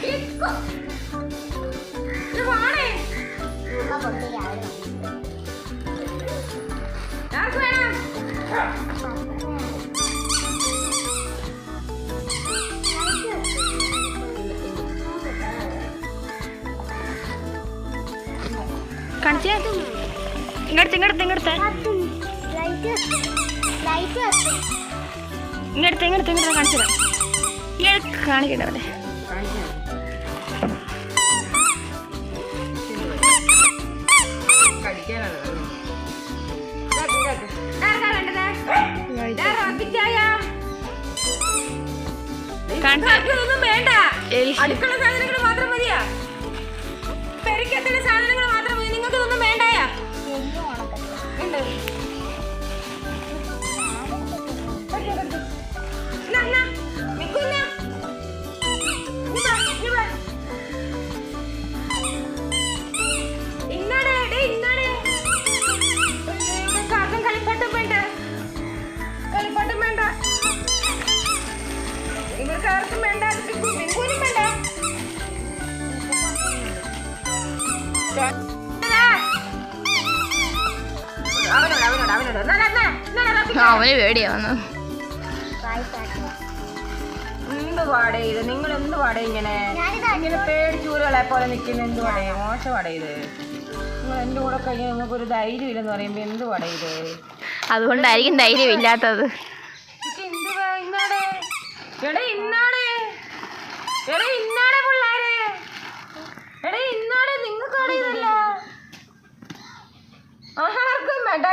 結構 കാണിച്ചേ ഇങ്ങടുത്ത് ഇങ്ങടുത്ത് ഇങ്ങടുത്ത് ഇങ്ങടുത്ത് ഇങ്ങടുത്ത് ഇങ്ങടുത്ത് കാണിച്ചു തരാം കാണിക്കണ്ട കാണിച്ചു ഇതൊന്നും വേണ്ട. അടുക്കള സാധനങ്ങൾ അവന് പേടിയാവുന്നു എന്ത് പാടേ ഇത്? നിങ്ങൾ എന്ത് പാടേ ഇങ്ങനെ? ഇങ്ങനെ പേടിച്ചൂരുകളെ പോലെ നിൽക്കുന്ന എന്ത് പാടേ മോശം പാടേ ഇത്. നിങ്ങൾ എന്റെ കൂടെ കഴിഞ്ഞ് നിങ്ങൾക്ക് ഒരു ധൈര്യം ഇല്ലെന്ന് പറയുമ്പോൾ എന്ത് പാടേ ഇത്? അതുകൊണ്ടായിരിക്കും ധൈര്യം ഇല്ലാത്തത്. എടേ എടേ ഇന്നാടെ? എടാ ഇന്നാടെ? എടാ ഇന്നാടെ പിള്ളാരെ? എടാ ഇന്നാടെ നിങ്ങൾക്ക് ഇതല്ല. ആർക്കും വേണ്ട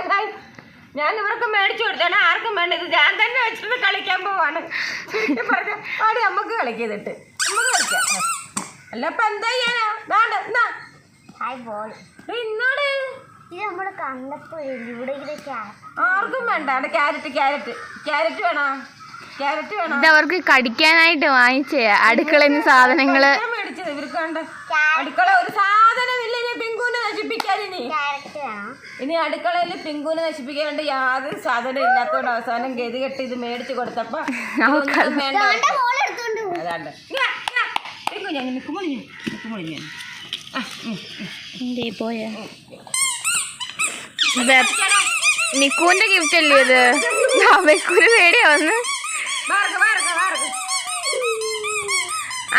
ഞാൻ- ഇവർക്ക് മേടിച്ചു കൊടുത്താണ് ആർക്കും വേണ്ട. ഇത് ഞാൻ തന്നെ വെച്ചിട്ട് കളിക്കാൻ പോവാണ്. പറഞ്ഞ നമുക്ക് അമ്മയ്ക്ക് കളിക്കതിട്ട് നമുക്ക് കളിക്കാം. അല്ല ഇപ്പൊ എന്താ ചെയ്യാനാ? വേണ്ട എന്നാ എടാ, ഇത് നമ്മൾ കണ്ടപ്പോൾ ഇവിടെ ഇവിടേക്ക് ആർക്കും വേണ്ട അവിടെ ക്യാരറ്റ് ക്യാരറ്റ്. ക്യാരറ്റ് വേണോ? ക്യാരറ്റ് വേണോ? ഇത് അവർക്ക് കടിക്കാനായിട്ട് വാങ്ങിച്ചേ അടുക്കളയിൽ നിന്ന് സാധനങ്ങൾ. ഞാൻ മേടിച്ചത് ഇവർക്ക് വേണ്ട. അടുക്കള ഒരു സാധനമില്ല ഇനി അടുക്കളയിൽ പിങ്കുവിനെ നശിപ്പിക്കാണ്ട് വേണ്ടി യാതൊരു സാധനം ഇല്ലാത്തോണ്ട് അവസാനം ഗതി കെട്ടി ഇത് മേടിച്ചു കൊടുത്തപ്പോ. അതാണ്ട്. പിങ്കു ഞാൻ പോയ? ഗിഫ്റ്റ് അല്ലേ ഇത്? അവയ്ക്കൊരു പേടിയാ വന്ന്.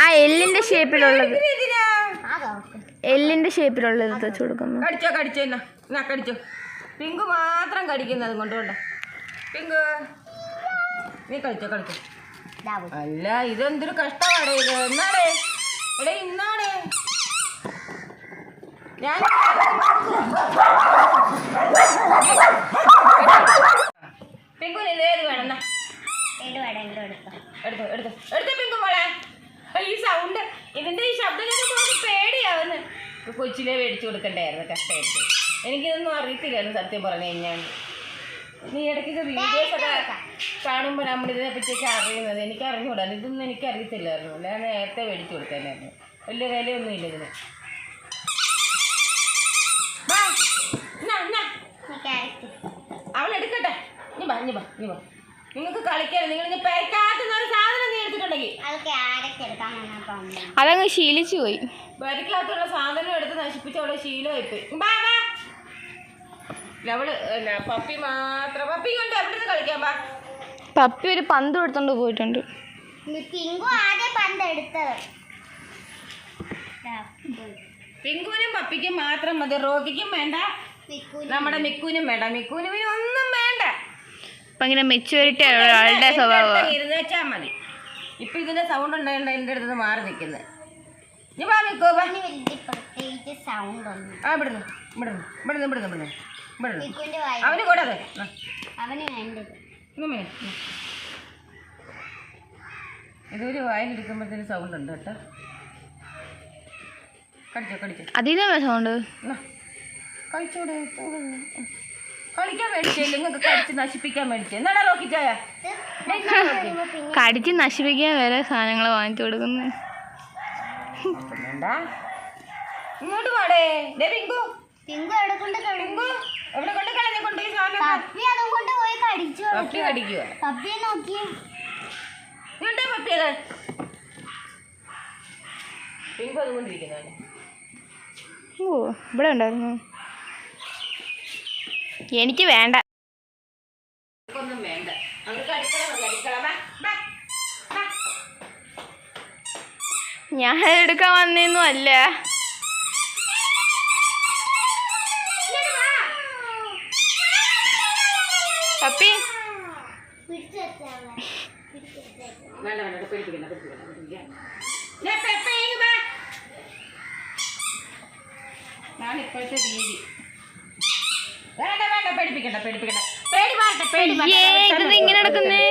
ആ എല്ലിന്റെ ഷേപ്പിലുള്ളത് എല്ലിന്റെ ഷേപ്പിലുള്ളത് തച്ചു കൊടുക്കുന്നു കടിച്ചോ കടിച്ചോ എന്നാ കടിച്ചോ. പിങ്ക് മാത്രം കടിക്കുന്നത് കൊണ്ടുകൊണ്ട് പിങ്ക് നീ കളിച്ചോ കളിച്ചോ. അല്ല ഇതെന്തൊരു കഷ്ടമാണ് ഇത് എന്നാടേ? എടേ ഇന്നാടേ? ഞാൻ പിങ്കുന് ഇത് ഏത് വേണം? എടുത്തോ എടുത്തു. എടുത്തു പിങ്കു മോളെ. ഈ സൗണ്ട് ഇതിന്റെ ഈ ശബ്ദം കേൾക്കുമ്പോൾ പേടിയാവുന്നു. കൊച്ചിലെ മേടിച്ചു കൊടുക്കണ്ടായിരുന്നു കഷ്ടമായിട്ട് എനിക്കിതൊന്നും അറിയത്തില്ലായിരുന്നു സത്യം പറഞ്ഞു കഴിഞ്ഞാൽ. നീ ഇടയ്ക്കൊക്കെ വീഡിയോസ് ഒക്കെ കാണുമ്പോൾ നമ്മൾ ഇതിനെ പറ്റിയൊക്കെ അറിയുന്നത് എനിക്ക് അറിഞ്ഞുകൂടാ ഇതൊന്നും എനിക്ക് അറിയത്തില്ലായിരുന്നു ഞാൻ നേരത്തെ മേടിച്ചു കൊടുത്തേനായിരുന്നു വലിയ വിലയൊന്നും ഇല്ല ഇതിന്. അവൾ എടുക്കട്ടെ. ഇനി വാ ഇനി വാ ഇനി വാ. നിങ്ങൾക്ക് കളിക്കാൻ നിങ്ങൾ ഇനി പേരക്കാത്തുന്ന ഒരു സാധനം നീ എടുത്തിട്ടുണ്ടെങ്കിൽ. അതങ്ങ് ശീലിച്ചു പോയി. വരിക്കകത്തുള്ള സാധനം എടുത്ത് നശിപ്പിച്ച് അവളെ ശീലമായിപ്പോയി. ബാ ബാ. അവൾ പപ്പി മാത്രം പപ്പി കൊണ്ട് എവിടെ കളിക്കാൻ ബാ? പപ്പി ഒരു പന്ത് എടുത്തോണ്ട് പോയിട്ടുണ്ട്. പിങ്കു ആദ്യം പണ്ട് എടുത്തത്. പിങ്കുവിനും പപ്പിക്കും മാത്രം മതി. റോക്കിക്കും വേണ്ട. നമ്മുടെ മിക്കുവിനും വേണ്ട. മിക്കുവിനും ഒന്നും വേണ്ട. ഇപ്പൊ ഇങ്ങനെ മെച്ചൂരിറ്റി ഒരാളുടെ സ്വഭാവം. ഇരുന്നേച്ചാ മതി. ഇപ്പൊ ഇതിന്റെ സൗണ്ട് ഉണ്ടായിട്ട് എന്റെ അടുത്ത് മാറി നിൽക്കുന്നത് ഇനി വാ മിക്കോ വാ. പ്രത്യേകിച്ച് സൗണ്ട് ഒന്നും ആ ഇവിടുന്ന് ഇവിടുന്ന് ഇവിടുന്ന് ഇവിടുന്ന് ഇവിടുന്ന് ഇവിടുന്ന്. മിക്കുവിന്റെ വായി അവന് കൂടാതെ അവന് വേണ്ടത്. ഇതൊരു വായിലിരിക്കുമ്പോഴത്തേന് സൗണ്ട് ഉണ്ട് കേട്ടോ. കടിച്ചോ കടിച്ചോ. അതിന് സൗണ്ട് കഴിച്ചൂടെ. കളിക്കാൻ മേടിച്ചേ നിങ്ങൾക്ക് കടിച്ച് നശിപ്പിക്കാൻ മേടിച്ചേ. എന്നാടാ റോക്കിച്ചായ കടിച്ച് നശിപ്പിക്കാൻ വരെ സാധനങ്ങൾ വാങ്ങിച്ചു കൊടുക്കുന്നു. വേണ്ട ഇങ്ങോട്ട് പാടേ ദേ പിങ്കു. പിങ്കു എവിടെ കൊണ്ട് പിങ്കു എവിടെ കൊണ്ട് കളഞ്ഞു? കൊണ്ട് ഈ സാധനം പപ്പി അതും കൊണ്ട് പോയി കടിച്ചു പപ്പി കടിക്കുക പപ്പിയെ ഇങ്ങോട്ട് പപ്പി അത്. പിങ്കു അതുകൊണ്ടിരിക്കുന്നതാണ് ഓ ഇവിടെ ഉണ്ടായിരുന്നു. എനിക്ക് വേണ്ട. ഒന്നും വേണ്ട. അവർക്ക്. ഞാൻ എടുക്കാൻ വന്നേന്നും അല്ല ഇങ്ങോട്ട് വാ. പപ്പി. പിടിച്ചു വെച്ചാണ് പിടിച്ചു വെച്ചേക്കാം വേണ്ട വേണ്ട പേടിപ്പിക്കണ്ട പേടിപ്പിക്കണ്ട പേടിപ്പിക്കണ്ട. ദേ വാ. ഞാൻ ഇപ്പോഴത്തെ രീതി. വേണ്ട വേണ്ട പേടിപ്പിക്കണ്ട പേടിപ്പിക്കണ്ട. പേടി മാറട്ടെ പേടി ഏ ഇത് ഇങ്ങനെ നടക്കുന്നേ?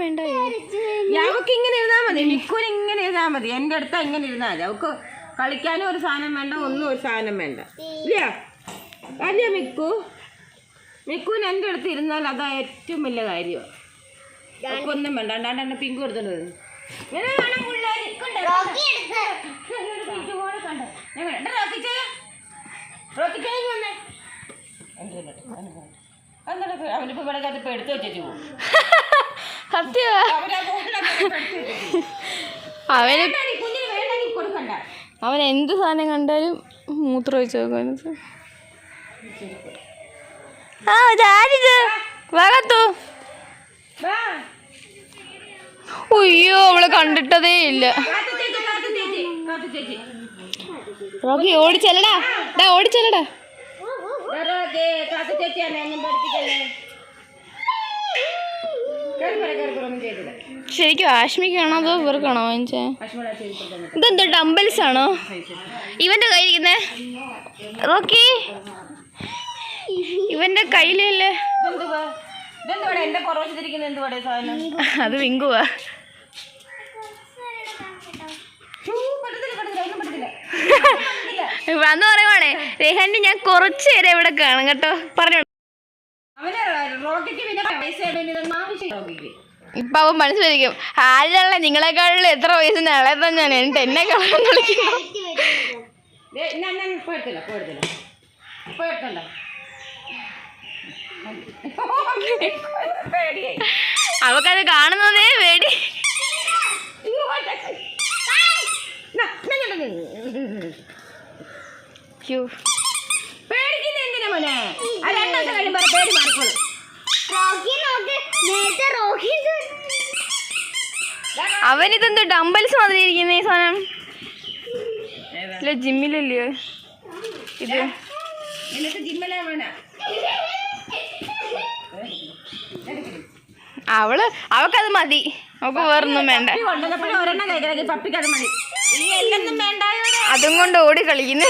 വേണ്ട. അവക്ക് ഇങ്ങനെ ഇരുന്നാ മതി മിക്കൂന് ഇങ്ങനെ ഇരുന്നാ മതി. എന്റെ അടുത്ത് ഇങ്ങനെ ഇരുന്നാൽ മതി. അവക്ക് കളിക്കാനും ഒരു സാധനം വേണ്ട ഒന്നും ഒരു സാധനം വേണ്ട. ഇല്ല. അല്ല മിക്കു. മിക്കുവിന് എന്റെ അടുത്ത് ഇരുന്നാൽ അതാ ഏറ്റവും വലിയ കാര്യമാണ് ഒന്നും വേണ്ട അണ്ടാണ്ട് പിങ്കു എടുത്തോണ്ട് വരും ഇങ്ങനെ വേണം റോക്കി എടുത്ത് ഇങ്ങോട്ട് കണ്ടോ? ഞാൻ കണ്ടോ? എടാ റോക്കിച്ചേ. റോക്കിച്ചേ ഇങ്ങ് വന്നേ. എന്റെ കണ്ടോ? അവന് കണ്ടോ? അതെന്താടാ ഇപ്പൊ അവനിപ്പോ ഇവിടെ എടുത്ത് വെച്ചു. അവന് അവൻ എന്ത് സാധനം കണ്ടാലും മൂത്രം ഒഴിച്ച് നോക്കും അതിനകത്ത്. ആ ഇതാരിത് വകത്തു അയ്യോ അവൾ കണ്ടിട്ടതേ ഇല്ല. റോക്കി ഓടിച്ചല്ലടാ. ഡാ ഓടിച്ചല്ലടാ. ശരിക്കും ആശ്മിക്കാണോ അതോ ഇവർക്കാണോ വാങ്ങിച്ചേ? ഇതെന്തോ ഡംബൽസ് ആണോ ഇവന്റെ കയ്യിരിക്കുന്നേ റോക്കി. ഇവന്റെ കയ്യിലല്ലേ? അത് വിങ്കുവാ. അന്ന് പറയുവാണേ രേഹാന്റെ ഞാൻ കുറച്ച് നേരം ഇവിടെ കാണും കേട്ടോ. പറഞ്ഞു. ഇപ്പൊ അവൻ മനസ്സിലായിരിക്കും ആരുടെ നിങ്ങളെക്കാളും എത്ര വയസ്സിന് ഇളയതാ ഞാൻ എന്നിട്ട് എന്നെ കാണാൻ വിളിക്കുന്നു ലൈറ്റ് വരുന്നത് ദേ, ഞാൻ ഞാൻ ഇപ്പൊ എടുത്തില്ല ഇപ്പൊ എടുത്തില്ല ഇപ്പൊ എടുത്തണ്ട പേടിയായി അവക്കത് കാണുന്നതേ പേടി. അവനിതെന്ത്. പേടിക്കുന്ന എന്തിനാ മോനെ? ആ രണ്ടു ദിവസം കഴിയുമ്പോ പേടി മാറിക്കോളും. റോക്കി നോക്ക് നേരത്തെ റോക്കി അവനിതെന്തോ ഡംബൽസ് മാതിരി ഇരിക്കുന്ന ഈ സാധനം? ഇല്ല ജിമ്മിലല്ലയോ ഇത് നിനക്ക് ജിമ്മലാ വേണ അവൾ അവക്കത് മതി. അവക്ക് വേറൊന്നും വേണ്ട. അത് കൊണ്ട് ഓടി കളിക്കുന്നു.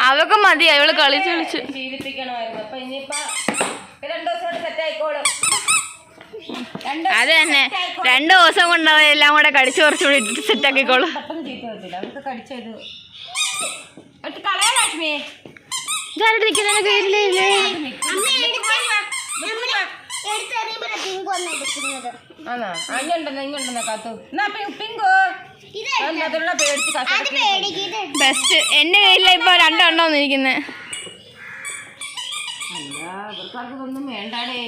അവക്ക് മതി അവൾ കളിച്ച് കളിച്ച്. ജീവിപ്പിക്കണമായിരുന്നു. അപ്പൊ ഇനിയിപ്പോ രണ്ടു ദിവസം സെറ്റ് ആയിക്കോളും. അത് തന്നെ. രണ്ടു ദിവസം കൊണ്ട് എല്ലാം കൂടെ കടിച്ചു കുറച്ചുകൂടി ഇട്ടിട്ട് സെറ്റ് ആക്കിക്കോളൂ. ബെസ്റ്റ് എന്റെ കയ്യിലാ ഇപ്പൊ രണ്ടെണ്ണം ഇരിക്കുന്നത് വേണ്ടാടേ.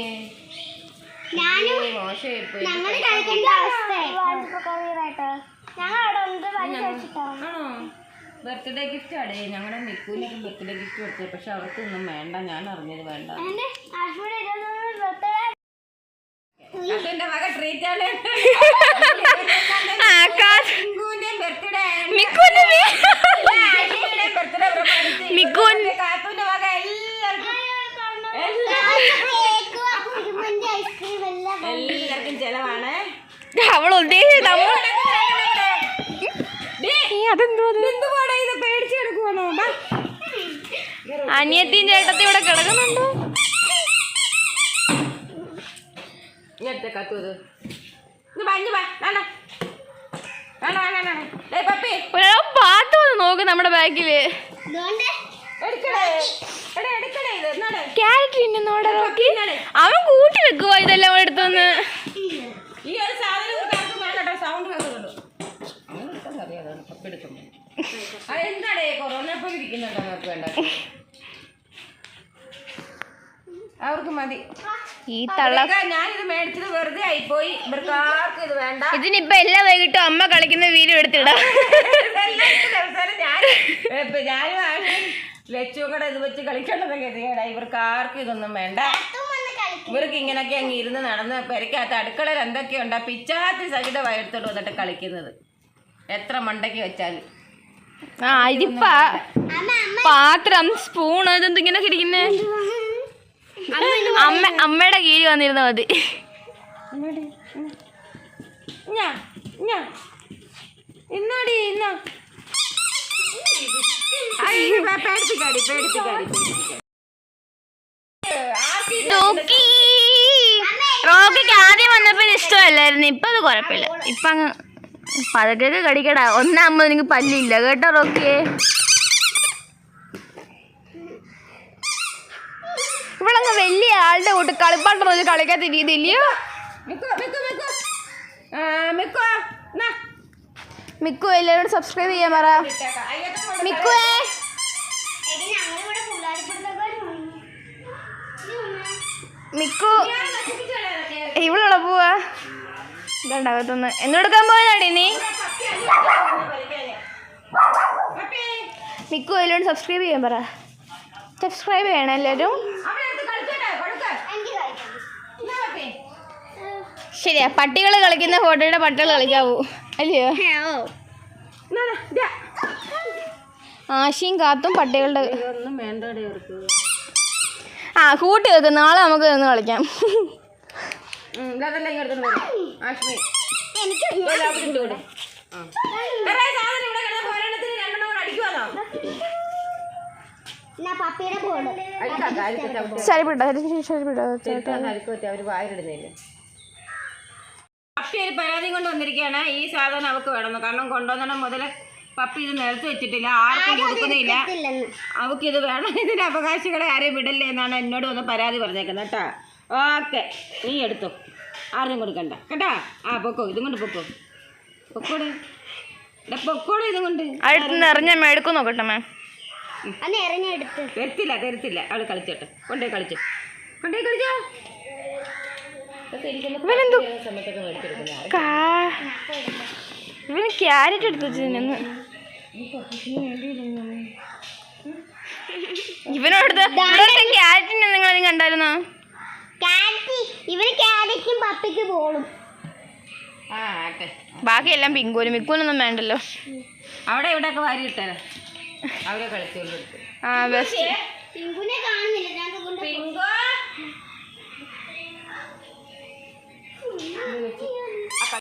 ബർത്ത്ഡേ ഗിഫ്റ്റ് ആടേ ഞങ്ങളുടെ മിക്കൂനൊക്കെ ബർത്ത്ഡേ ഗിഫ്റ്റ് കൊടുത്തത് പക്ഷെ അവർക്കൊന്നും വേണ്ട ഞാൻ അറിഞ്ഞത് വേണ്ട അതെന്റെ വക ട്രീറ്റ് ആണ് ബർത്ത്ഡേ ബർത്ത്ഡേ കാത്തുവിന്റെ എല്ലാവർക്കും എല്ലാവർക്കും ചെലവാണ്. അവൾ ഉദ്ദേശിച്ചത് നമ്മ ദേ, ഏ, അതെന്തോ അത്? എന്തുവാടാ ഇത്? പേടിച്ച് കിടക്കുവാണോ ബാ. അനിയത്തിയും ചേട്ടത്തി ഇവിടെ കിടക്കുന്നുണ്ടോ? ഇങ്ങനത്തെ കത്തൂത് ഒരാൾ വന്ന് നോക്ക് നമ്മുടെ ബാക്കിൽ. ക്യാരറ്റ് തിന്നുന്നോടെ നോക്കി. അവൻ കൂട്ടി വെക്കുവോ ഇതെല്ലാം എടുത്തൊന്ന് ഈ ഒരു സാധനം സൗണ്ട്. ആ, കൊറോണ ഇപ്പൊ ഇരിക്കുന്നുണ്ടോ അവർക്ക് വേണ്ട? അവർക്ക് മതി. ഈ തള്ള ഞാനിത് മേടിച്ചത് വെറുതെ ആയിപ്പോയി. ഇവർക്ക് ആർക്കും ഇത് വേണ്ട. ഇതിനിപ്പൊ എല്ലാ വൈകിട്ടും അമ്മ കളിക്കുന്ന വീഡിയോ എടുത്തിടാം. ഞാനും ആരും ലച്ചും കൂടെ ഇത് വെച്ച് കളിക്കേണ്ടത് ഗതികേടാ ഇവർക്ക് ആർക്കും ഇതൊന്നും വേണ്ട. അതും വന്ന് കളിക്കും ഇവർക്ക് ഇങ്ങനെയൊക്കെ അങ്ങ് ഇരുന്ന് നടന്ന് പെരക്കകത്ത് അടുക്കളയിൽ എന്തൊക്കെയുണ്ട്? പിച്ചാത്തി സഹിത വയർത്തോട്ട് വന്നിട്ട് കളിക്കുന്നത്. എത്ര മണ്ടയ്ക്ക് വെച്ചാലും. ആ പാത്രം സ്പൂൺ ഇതെന്ത് ഇങ്ങനെ ഇരിക്കുന്നേ? അമ്മ അമ്മയുടെ കീഴ് വന്നിരുന്നാ മതി. ഞാ ഞാ ഇന്നാടി ഇന്നാ. പേടിപ്പിക്കാടി പേടിപ്പിക്കാടി റോക്കിക്ക് ആദ്യം വന്നപ്പോ ഇഷ്ടമല്ലായിരുന്നു. ഇപ്പൊ അത് കുഴപ്പമില്ല. ഇപ്പൊ അങ്ങ് പതുക്കെ കടിക്കടാ. ഒന്നാകുമ്പോ നിനക്ക് പല്ലില്ല. കേട്ടോ റോക്കിയെ ഇവളങ്ങ് വലിയ ആളുടെ കൂട്ട് കളിപ്പാട്ടം വെച്ച് കളിക്കാത്ത രീതിയില്ലയോ മിക്കോ എല്ലാവരോടും സബ്സ്ക്രൈബ് ചെയ്യാൻ പറ. മിക്കുവേ. മിക്കു. ഇവളോടെ പോവാ? ഇതുണ്ടാകത്തൊന്ന് എന്നെടുക്കാൻ പോയതാടി നീ? മിക്കു അതിലോട് സബ്സ്ക്രൈബ് ചെയ്യാൻ പറ. സബ്സ്ക്രൈബ് ചെയ്യണം എല്ലാവരും. ശരിയാ പട്ടികൾ കളിക്കുന്ന ഫോട്ടോയുടെ പട്ടികൾ കളിക്കാവൂ അല്ലയോ. ആശയും കാത്തും പട്ടികളുടെ ആ കൂട്ടി വെക്കും. നാളെ നമുക്ക് നിന്ന് കളിക്കാം. ശരിപ്പെട്ടോ ശരിപ്പെട്ടോ. അവർ വായിലിടുന്നില്ല പപ്പി ഒരു പരാതി കൊണ്ട് വന്നിരിക്കുകയാണ്. ഈ സാധനം അവക്ക് വേണമെന്ന്. കാരണം കൊണ്ടുവന്നിടം മുതൽ പപ്പി ഇത് നിലത്ത് വെച്ചിട്ടില്ല ആർക്കും കൊടുക്കുന്നില്ല. അവൾക്ക് അവക്ക് ഇത് വേണം. ഇതിന്റെ അവകാശികളെ ആരെയും വിടല്ലേ എന്നാണ് എന്നോട് വന്ന് പരാതി പറഞ്ഞേക്കുന്നത് കേട്ടോ. ഓക്കെ നീ എടുത്തു. ആരും കൊടുക്കണ്ട. കേട്ടാ? ആ പൊക്കോ ഇതും കൊണ്ട് പൊക്കോ. പൊക്കോടെ. എടാ, പൊക്കോടെ ഇതും കൊണ്ട്. നിറഞ്ഞ മെടുക്കും നോക്കട്ടെ മാം തരത്തില്ല തരത്തില്ല. അവൾ കളിച്ചോട്ടെ. കൊണ്ടേ കളിച്ചു. കൊണ്ടേ കളിച്ചോ. സമയത്തൊക്കെ മേടിച്ചെടുക്കുന്ന ഇവന് ക്യാരറ്റ് എടുത്ത് വെച്ചിരുന്നു ഇവനോടുത്ത് ക്യാരറ്റിനെ നിങ്ങൾ കണ്ടായിരുന്നോ? ക്യാരറ്റ് ക്യാരറ്റും ബാക്കിയെല്ലാം പിങ്കോലും മിക്കൂനൊന്നും വേണ്ടല്ലോ. അവിടെ ഇവിടെ ഒക്കെ വാരി അവരെ ആ ബെസ്റ്റ് പിങ്കുനെ കാണുന്നില്ല. പിങ്കോ